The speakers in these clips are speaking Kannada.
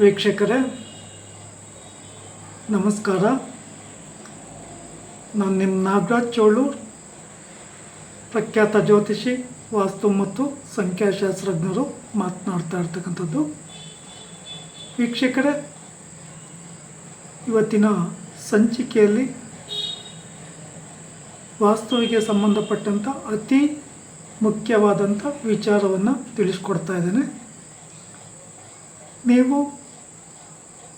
ವೀಕ್ಷಕರೇ, ನಮಸ್ಕಾರ. ನಾನು ನಿಮ್ಮ ನಾಗರಾಜ್ ಚೋಳು, ಪ್ರಖ್ಯಾತ ಜ್ಯೋತಿಷಿ, ವಾಸ್ತು ಮತ್ತು ಸಂಖ್ಯಾಶಾಸ್ತ್ರಜ್ಞರು ಮಾತನಾಡ್ತಾ ಇರ್ತಕ್ಕಂಥದ್ದು. ವೀಕ್ಷಕರೇ, ಇವತ್ತಿನ ಸಂಚಿಕೆಯಲ್ಲಿ ವಾಸ್ತುವಿಗೆ ಸಂಬಂಧಪಟ್ಟಂಥ ಅತಿ ಮುಖ್ಯವಾದಂಥ ವಿಚಾರವನ್ನು ತಿಳಿಸ್ಕೊಡ್ತಾ ಇದ್ದೇನೆ. ನೀವು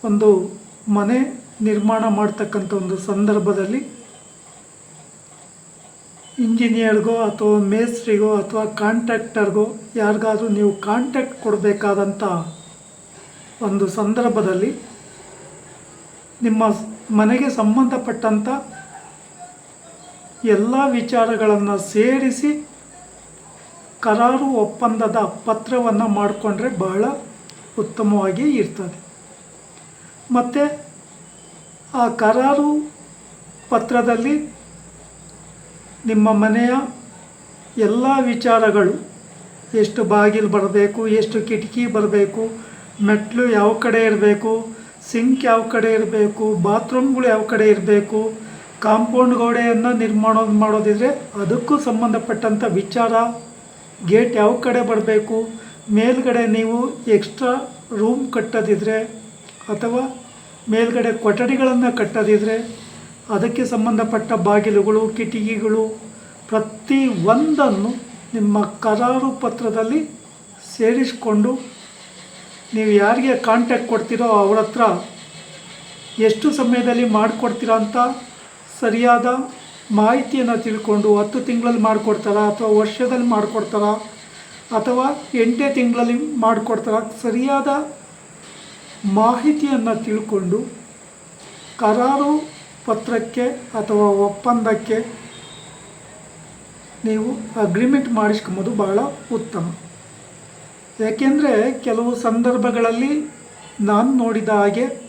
ಒಂದು ಮನೆ ನಿರ್ಮಾಣ ಮಾಡ್ತಕ್ಕಂಥ ಒಂದು ಸಂದರ್ಭದಲ್ಲಿ ಇಂಜಿನಿಯರ್ಗೋ ಅಥವಾ ಮೇಸ್ತ್ರಿಗೋ ಅಥವಾ ಕಾಂಟ್ರಾಕ್ಟರ್ಗೋ ಯಾರಿಗಾದರೂ ನೀವು ಕಾಂಟ್ಯಾಕ್ಟ್ ಕೊಡಬೇಕಾದಂಥ ಒಂದು ಸಂದರ್ಭದಲ್ಲಿ ನಿಮ್ಮ ಮನೆಗೆ ಸಂಬಂಧಪಟ್ಟಂಥ ಎಲ್ಲ ವಿಚಾರಗಳನ್ನು ಸೇರಿಸಿ ಕರಾರು ಒಪ್ಪಂದದ ಪತ್ರವನ್ನು ಮಾಡಿಕೊಂಡ್ರೆ ಬಹಳ ಉತ್ತಮವಾಗಿ ಇರ್ತದೆ. ಮತ್ತು ಆ ಕರಾರು ಪತ್ರದಲ್ಲಿ ನಿಮ್ಮ ಮನೆಯ ಎಲ್ಲ ವಿಚಾರಗಳು, ಎಷ್ಟು ಬಾಗಿಲು ಬರಬೇಕು, ಎಷ್ಟು ಕಿಟಕಿ ಬರಬೇಕು, ಮೆಟ್ಲು ಯಾವ ಕಡೆ ಇರಬೇಕು, ಸಿಂಕ್ ಯಾವ ಕಡೆ ಇರಬೇಕು, ಬಾತ್ರೂಮ್ಗಳು ಯಾವ ಕಡೆ ಇರಬೇಕು, ಕಾಂಪೌಂಡ್ ಗೋಡೆಯನ್ನು ನಿರ್ಮಾಣ ಮಾಡೋದಿದ್ರೆ ಅದಕ್ಕೂ ಸಂಬಂಧಪಟ್ಟಂಥ ವಿಚಾರ, ಗೇಟ್ ಯಾವ ಕಡೆ ಬರಬೇಕು, ಮೇಲ್ಗಡೆ ನೀವು ಎಕ್ಸ್ಟ್ರಾ ರೂಮ್ ಕಟ್ಟೋದಿದ್ರೆ ಅಥವಾ ಮೇಲ್ಗಡೆ ಕೊಠಡಿಗಳನ್ನು ಕಟ್ಟದಿದ್ದರೆ ಅದಕ್ಕೆ ಸಂಬಂಧಪಟ್ಟ ಬಾಗಿಲುಗಳು, ಕಿಟಕಿಗಳು, ಪ್ರತಿ ಒಂದನ್ನು ನಿಮ್ಮ ಕರಾರು ಪತ್ರದಲ್ಲಿ ಸೇರಿಸಿಕೊಂಡು ನೀವು ಯಾರಿಗೆ ಕಾಂಟ್ಯಾಕ್ಟ್ ಕೊಡ್ತೀರೋ ಅವ್ರ ಹತ್ರ ಎಷ್ಟು ಸಮಯದಲ್ಲಿ ಮಾಡಿಕೊಡ್ತೀರಾ ಅಂತ ಸರಿಯಾದ ಮಾಹಿತಿಯನ್ನು ತಿಳ್ಕೊಂಡು ಹತ್ತು ತಿಂಗಳಲ್ಲಿ ಮಾಡಿಕೊಡ್ತಾರಾ ಅಥವಾ ವರ್ಷದಲ್ಲಿ ಮಾಡಿಕೊಡ್ತಾರಾ ಅಥವಾ ಎಂಟೇ ತಿಂಗಳಲ್ಲಿ ಮಾಡಿಕೊಡ್ತಾರ ಸರಿಯಾದ ಮಾಹಿತಿಯನ್ನು ತಿಳ್ಕೊಂಡು ಕರಾರು ಪತ್ರಕ್ಕೆ ಅಥವಾ ಒಪ್ಪಂದಕ್ಕೆ ನೀವು ಅಗ್ರಿಮೆಂಟ್ ಮಾಡಿಸ್ಕೊಂಬೋದು ಬಹಳ ಉತ್ತಮ. ಯಾಕೆಂದರೆ ಕೆಲವು ಸಂದರ್ಭಗಳಲ್ಲಿ ನಾನು ನೋಡಿದ ಹಾಗೆ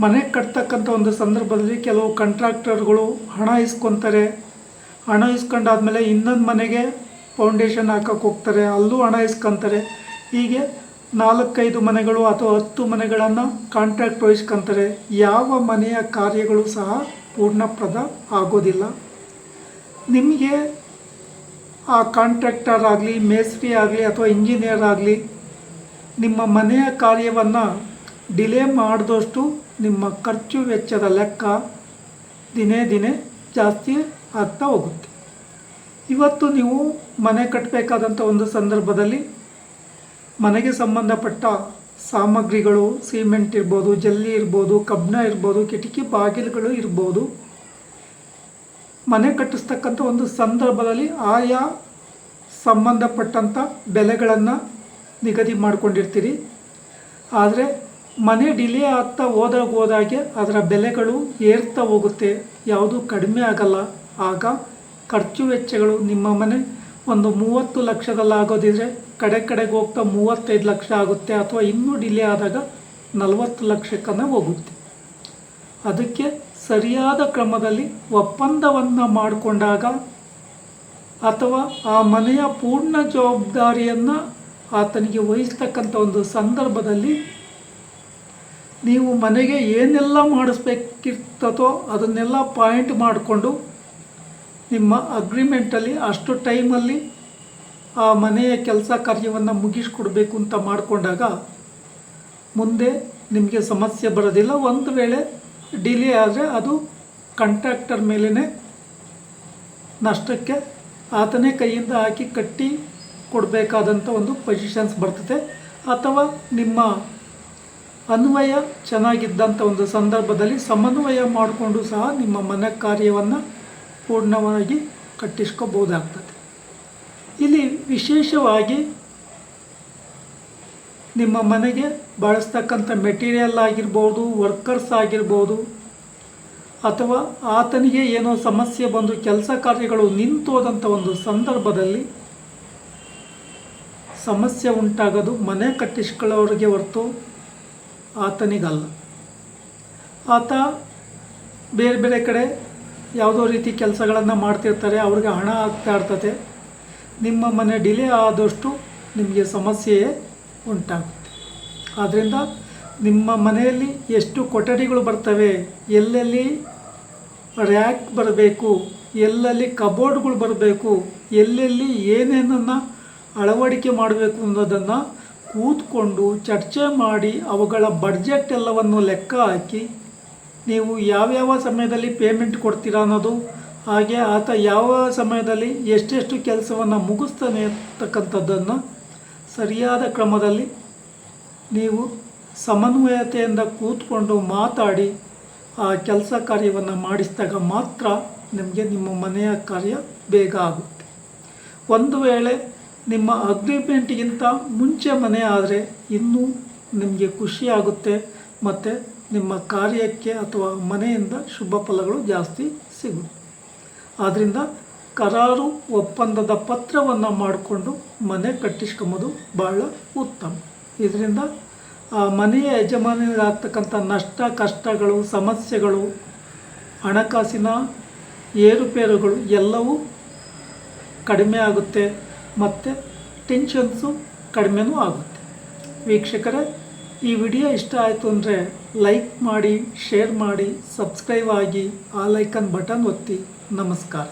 ಮನೆ ಕಟ್ತಕ್ಕಂಥ ಒಂದು ಸಂದರ್ಭದಲ್ಲಿ ಕೆಲವು ಕಂಟ್ರಾಕ್ಟರ್ಗಳು ಹಣ ಇಸ್ಕೊತಾರೆ. ಹಣ ಇಸ್ಕೊಂಡಾದ್ಮೇಲೆ ಇನ್ನೊಂದು ಮನೆಗೆ ಫೌಂಡೇಶನ್ ಹಾಕಕ್ಕೆ ಹೋಗ್ತಾರೆ. ಅಲ್ಲೂ ಹಣ ಇಸ್ಕೊತಾರೆ. ಹೀಗೆ ನಾಲ್ಕೈದು ಮನೆಗಳು ಅಥವಾ ಹತ್ತು ಮನೆಗಳನ್ನು ಕಾಂಟ್ರಾಕ್ಟ್ ವಹಿಸ್ಕೊಂತಾರೆ ಯಾವ ಮನೆಯ ಕಾರ್ಯಗಳು ಸಹ ಪೂರ್ಣಪ್ರದ ಆಗೋದಿಲ್ಲ. ನಿಮಗೆ ಆ ಕಾಂಟ್ರಾಕ್ಟರ್ ಆಗಲಿ, ಮೇಸ್ತ್ರಿ ಆಗಲಿ ಅಥವಾ ಇಂಜಿನಿಯರ್ ಆಗಲಿ ನಿಮ್ಮ ಮನೆಯ ಕಾರ್ಯವನ್ನು ಡಿಲೇ ಮಾಡಿದಷ್ಟು ನಿಮ್ಮ ಖರ್ಚು ವೆಚ್ಚದ ಲೆಕ್ಕ ದಿನೇ ದಿನೇ ಜಾಸ್ತಿ ಆಗ್ತಾ ಹೋಗುತ್ತೆ. ಇವತ್ತು ನೀವು ಮನೆ ಕಟ್ಟಬೇಕಾದಂಥ ಒಂದು ಸಂದರ್ಭದಲ್ಲಿ ಮನೆಗೆ ಸಂಬಂಧಪಟ್ಟ ಸಾಮಗ್ರಿಗಳು, ಸಿಮೆಂಟ್ ಇರ್ಬೋದು, ಜಲ್ಲಿ ಇರ್ಬೋದು, ಕಬ್ಬಿಣ ಇರ್ಬೋದು, ಕಿಟಕಿ ಬಾಗಿಲುಗಳು ಇರ್ಬೋದು. ಮನೆ ಕಟ್ಟಿಸ್ತಕ್ಕಂಥ ಒಂದು ಸಂದರ್ಭದಲ್ಲಿ ಆಯಾ ಸಂಬಂಧಪಟ್ಟಂಥ ಬೆಲೆಗಳನ್ನು ನಿಗದಿ ಮಾಡ್ಕೊಂಡಿರ್ತೀರಿ. ಆದರೆ ಮನೆ ಡಿಲೇ ಆಗ್ತಾ ಹೋದಾಗ ಹೋದಾಗೆ ಅದರ ಬೆಲೆಗಳು ಏರ್ತಾ ಹೋಗುತ್ತೆ. ಯಾವುದೂ ಕಡಿಮೆ ಆಗಲ್ಲ. ಆಗ ಖರ್ಚು ವೆಚ್ಚಗಳು ನಿಮ್ಮ ಮನೆ ಒಂದು ಮೂವತ್ತು ಲಕ್ಷದಲ್ಲಾಗೋದಿದ್ರೆ ಕಡೆ ಕಡೆಗೆ ಹೋಗ್ತಾ ಮೂವತ್ತೈದು ಲಕ್ಷ ಆಗುತ್ತೆ ಅಥವಾ ಇನ್ನೂ ಡಿಲೇ ಆದಾಗ ನಲವತ್ತು ಲಕ್ಷಕ್ಕನೇ ಹೋಗುತ್ತೆ. ಅದಕ್ಕೆ ಸರಿಯಾದ ಕ್ರಮದಲ್ಲಿ ಒಪ್ಪಂದವನ್ನು ಮಾಡಿಕೊಂಡಾಗ ಅಥವಾ ಆ ಮನೆಯ ಪೂರ್ಣ ಜವಾಬ್ದಾರಿಯನ್ನು ಆತನಿಗೆ ವಹಿಸ್ತಕ್ಕಂಥ ಒಂದು ಸಂದರ್ಭದಲ್ಲಿ ನೀವು ಮನೆಗೆ ಏನೆಲ್ಲ ಮಾಡಿಸ್ಬೇಕಿರ್ತದೋ ಅದನ್ನೆಲ್ಲ ಪಾಯಿಂಟ್ ಮಾಡಿಕೊಂಡು ನಿಮ್ಮ ಅಗ್ರಿಮೆಂಟಲ್ಲಿ ಅಷ್ಟು ಟೈಮಲ್ಲಿ ಆ ಮನೆಯ ಕೆಲಸ ಕಾರ್ಯವನ್ನು ಮುಗಿಸ್ಕೊಡ್ಬೇಕು ಅಂತ ಮಾಡಿಕೊಂಡಾಗ ಮುಂದೆ ನಿಮಗೆ ಸಮಸ್ಯೆ ಬರೋದಿಲ್ಲ. ಒಂದು ವೇಳೆ ಡಿಲೇ ಆದರೆ ಅದು ಕಂಟ್ರಾಕ್ಟರ್ ಮೇಲೇ ನಷ್ಟಕ್ಕೆ ಆತನೇ ಕೈಯಿಂದ ಹಾಕಿ ಕಟ್ಟಿ ಕೊಡಬೇಕಾದಂಥ ಒಂದು ಪೊಸಿಷನ್ಸ್ ಬರ್ತದೆ. ಅಥವಾ ನಿಮ್ಮ ಅನ್ವಯ ಚೆನ್ನಾಗಿದ್ದಂಥ ಒಂದು ಸಂದರ್ಭದಲ್ಲಿ ಸಮನ್ವಯ ಮಾಡಿಕೊಂಡು ಸಹ ನಿಮ್ಮ ಮನೆ ಕಾರ್ಯವನ್ನು ಪೂರ್ಣವಾಗಿ ಕಟ್ಟಿಸ್ಕೋಬೋದಾಗ್ತದೆ. ಇಲ್ಲಿ ವಿಶೇಷವಾಗಿ ನಿಮ್ಮ ಮನೆಗೆ ಬಳಸ್ತಕ್ಕಂಥ ಮೆಟೀರಿಯಲ್ ಆಗಿರ್ಬೋದು ವರ್ಕರ್ಸ್ ಆಗಿರ್ಬೋದು, ಅಥವಾ ಆತನಿಗೆ ಏನೋ ಸಮಸ್ಯೆ ಬಂದು ಕೆಲಸ ಕಾರ್ಯಗಳು ನಿಂತೋದಂಥ ಒಂದು ಸಂದರ್ಭದಲ್ಲಿ ಸಮಸ್ಯೆ ಉಂಟಾಗೋದು, ಮನೆ ಕಟ್ಟಿಸ್ಕೊಳ್ಳೋರಿಗೆ ಹೊರತು ಆತನಿಗಲ್ಲ. ಆತ ಬೇರೆ ಬೇರೆ ಕಡೆ ಯಾವುದೋ ರೀತಿ ಕೆಲಸಗಳನ್ನು ಮಾಡ್ತಿರ್ತಾರೆ, ಅವ್ರಿಗೆ ಹಣ ಆಗ್ತಾ ಇರ್ತದೆ. ನಿಮ್ಮ ಮನೆ ಡಿಲೇ ಆದಷ್ಟು ನಿಮಗೆ ಸಮಸ್ಯೆಯೇ ಉಂಟಾಗುತ್ತೆ. ಆದ್ದರಿಂದ ನಿಮ್ಮ ಮನೆಯಲ್ಲಿ ಎಷ್ಟು ಕೊಠಡಿಗಳು ಬರ್ತವೆ, ಎಲ್ಲೆಲ್ಲಿ ರ್ಯಾಕ್ ಬರಬೇಕು, ಎಲ್ಲೆಲ್ಲಿ ಕಬೋರ್ಡ್ಗಳು ಬರಬೇಕು, ಎಲ್ಲೆಲ್ಲಿ ಏನೇನನ್ನು ಅಳವಡಿಕೆ ಮಾಡಬೇಕು ಅನ್ನೋದನ್ನು ಕೂತ್ಕೊಂಡು ಚರ್ಚೆ ಮಾಡಿ ಅವುಗಳ ಬಡ್ಜೆಟ್ ಎಲ್ಲವನ್ನು ಲೆಕ್ಕ ಹಾಕಿ ನೀವು ಯಾವ್ಯಾವ ಸಮಯದಲ್ಲಿ ಪೇಮೆಂಟ್ ಕೊಡ್ತೀರಾ ಅನ್ನೋದು, ಹಾಗೆ ಆತ ಯಾವ ಸಮಯದಲ್ಲಿ ಎಷ್ಟೆಷ್ಟು ಕೆಲಸವನ್ನು ಮುಗಿಸ್ತಾನೆ ಅಂತಕ್ಕಂಥದ್ದನ್ನು ಸರಿಯಾದ ಕ್ರಮದಲ್ಲಿ ನೀವು ಸಮನ್ವಯತೆಯಿಂದ ಕೂತ್ಕೊಂಡು ಮಾತಾಡಿ, ಆ ಕೆಲಸ ಕಾರ್ಯವನ್ನು ಮಾಡಿಸಿದಾಗ ಮಾತ್ರ ನಿಮಗೆ ನಿಮ್ಮ ಮನೆಯ ಕಾರ್ಯ ಬೇಗ ಆಗುತ್ತೆ. ಒಂದು ವೇಳೆ ನಿಮ್ಮ ಅಗ್ರಿಮೆಂಟ್ಗಿಂತ ಮುಂಚೆ ಮನೆ ಆದರೆ ಇನ್ನೂ ನಿಮಗೆ ಖುಷಿಯಾಗುತ್ತೆ ಮತ್ತು ನಿಮ್ಮ ಕಾರ್ಯಕ್ಕೆ ಅಥವಾ ಮನೆಯಿಂದ ಶುಭ ಫಲಗಳು ಜಾಸ್ತಿ ಸಿಗುತ್ತೆ ಆದ್ದರಿಂದ ಕರಾರು ಒಪ್ಪಂದದ ಪತ್ರವನ್ನು ಮಾಡಿಕೊಂಡು ಮನೆ ಕಟ್ಟಿಸ್ಕೊಂಬೋದು ಭಾಳ ಉತ್ತಮ. ಇದರಿಂದ ಆ ಮನೆಯ ಯಜಮಾನಿಗಾಗ್ತಕ್ಕಂಥ ನಷ್ಟ, ಕಷ್ಟಗಳು, ಸಮಸ್ಯೆಗಳು, ಹಣಕಾಸಿನ ಏರುಪೇರುಗಳು ಎಲ್ಲವೂ ಕಡಿಮೆ ಆಗುತ್ತೆ, ಮತ್ತು ಟೆನ್ಷನ್ಸು ಕಡಿಮೆನೂ ಆಗುತ್ತೆ. ವೀಕ್ಷಕರೇ ಈ ವಿಡಿಯೋ ಇಷ್ಟ ಆಯಿತು ಅಂದರೆ ಲೈಕ್ ಮಾಡಿ, ಶೇರ್ ಮಾಡಿ, ಸಬ್ಸ್ಕ್ರೈಬ್ ಆಗಿ, ಆ ಲೈಕನ್ ಬಟನ್ ಒತ್ತಿ. ನಮಸ್ಕಾರ.